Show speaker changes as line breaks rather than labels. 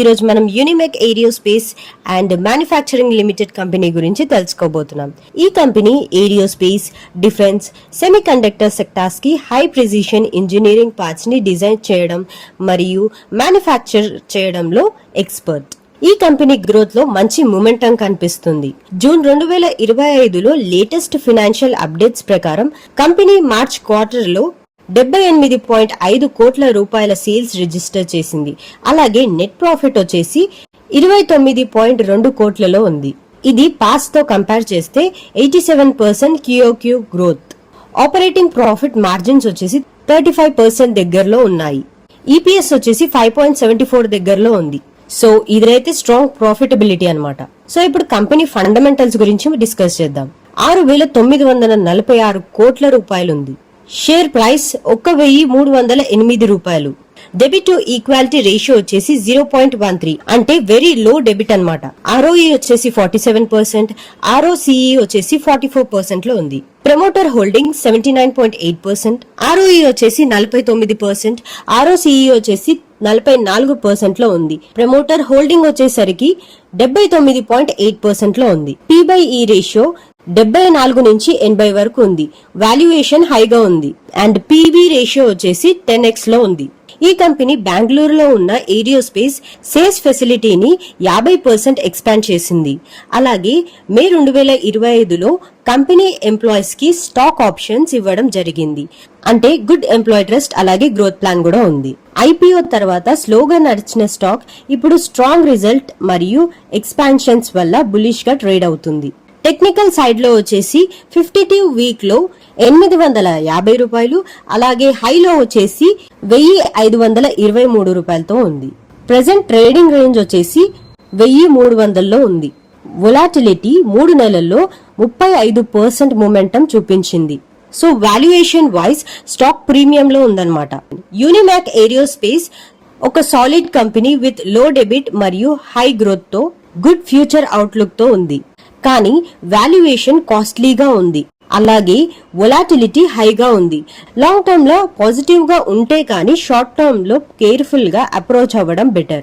ఈరోజు మనం Unimech Aerospace and Manufacturing Limited company గురించి తెలుసుకోబోతున్నాం. ఈ company aerospace defence semiconductor సెక్టార్స్కి హై ప్రిసిషన్ ఇంజనీరింగ్ పార్ట్స్ని డిజైన్ చేయడం మరియు మ్యానుఫ్యాక్చర్ చేయడంలో ఎక్స్పర్ట్ ఈ కంపెనీ గ్రోత్లో మంచి మూమెంటం కనిపిస్తుంది. జూన్ రెండు వేల ఇరవై ఐదులో లేటెస్ట్ ఫినాన్షియల్ అప్డేట్స్ ప్రకారం కంపెనీ మార్చ్ క్వార్టర్లో డెబ్బై ఎనిమిది పాయింట్ ఐదు కోట్ల రూపాయల సేల్స్ రిజిస్టర్ చేసింది. అలాగే నెట్ ప్రాఫిట్ వచ్చేసి ఇరవై తొమ్మిది పాయింట్ రెండు కోట్లలో ఉంది. ఇది పాస్తో కంపేర్ చేస్తే eighty seven percent QoQ growth. Operating profit margins వచ్చేసి థర్టీ ఫైవ్ పర్సెంట్ దగ్గరలో ఉన్నాయి. ఈపీఎస్ వచ్చేసి ఫైవ్ పాయింట్ సెవెంటీ ఫోర్ దగ్గరలో ఉంది. సో ఇదైతే స్ట్రాంగ్ ప్రాఫిటబిలిటీ అనమాట సో ఇప్పుడు కంపెనీ ఫండమెంటల్స్ గురించి డిస్కస్ చేద్దాం. ఆరు వేల తొమ్మిది వందల నలభై ఆరు కోట్ల రూపాయలు ఉంది షేర్ ప్రైస్ ఒక్క వెయ్యి మూడు వందల ఎనిమిది రూపాయలు. డెబిట్ టు ఈక్వాలిటీ రేషియో వచ్చేసి జీరో పాయింట్ వన్ త్రీ. అంటే వెరీ లో డెబిట్ అనమాట ఆర్ఓఈ వచ్చేసి ఫార్టీ సెవెన్ పర్సెంట్ ఆర్ఓసిఈ వచ్చేసి ఫార్టీ ఫోర్ పర్సెంట్లో ఉంది. Promoter holding seventy nine point eight percent ROE వచ్చేసి నలభై తొమ్మిది పర్సెంట్ ఆర్ఓసిఈ వచ్చేసి నలభై నాలుగు పర్సెంట్లో ఉంది. ప్రమోటర్ హోల్డింగ్ వచ్చేసరికి డెబ్బై తొమ్మిది పాయింట్ ఎయిట్ పర్సెంట్లో ఉంది. పీ బై ఈ రేషియో డెబ్బై నాలుగు నుంచి ఎనభై వరకు ఉంది. వాల్యుయేషన్ హైగా ఉంది. అండ్ పీవీ రేషియో వచ్చేసి టెన్ ఎక్స్లో ఉంది. ఈ కంపెనీ బెంగళూరులో ఉన్న ఏరియోస్పేస్ సేల్స్ ఫెసిలిటీని యాభై పర్సెంట్ ఎక్స్పాండ్ చేసింది. అలాగే మే రెండు వేల ఇరవై ఐదులో కంపెనీ ఎంప్లాయీస్కి స్టాక్ ఆప్షన్స్ ఇవ్వడం జరిగింది. అంటే గుడ్ ఎంప్లాయ్ ట్రస్ట్ అలాగే గ్రోత్ ప్లాన్ కూడా ఉంది. ఐపీఓ తర్వాత స్లోగా నడిచిన స్టాక్ ఇప్పుడు స్ట్రాంగ్ రిజల్ట్ మరియు ఎక్స్పాన్షన్స్ వల్ల బులిష్గా ట్రేడ్ అవుతుంది. టెక్నికల్ సైడ్లో వచ్చేసి ఫిఫ్టీ టూ వీక్లో ఎనిమిది వందల యాభై రూపాయలు అలాగే హైలో వచ్చేసి వెయ్యి ఐదు వందల ఇరవై మూడు రూపాయలతో ఉంది. ప్రజెంట్ ట్రేడింగ్ రేంజ్ వచ్చేసి వెయ్యి మూడు వందల్లో ఉంది. వొలాటిలిటీ మూడు నెలల్లో ముప్పై ఐదు పర్సెంట్ మూమెంటం చూపించింది. So valuation wise stock premium లో ఉందన్నమాట. యూనిమాక్ ఏరియోస్పేస్ ఒక solid company with low debit మరియు హై గ్రోత్తో గుడ్ ఫ్యూచర్ అవుట్లుక్తో ఉంది. కానీ వాల్యుయేషన్ కాస్ట్లీగా ఉంది. అలాగే వొలాటిలిటీ హైగా ఉంది. లాంగ్ టర్మ్లో పాజిటివ్గా ఉంటే కానీ షార్ట్ టర్మ్లో కేర్ఫుల్గా అప్రోచ్ అవ్వడం బెటర్.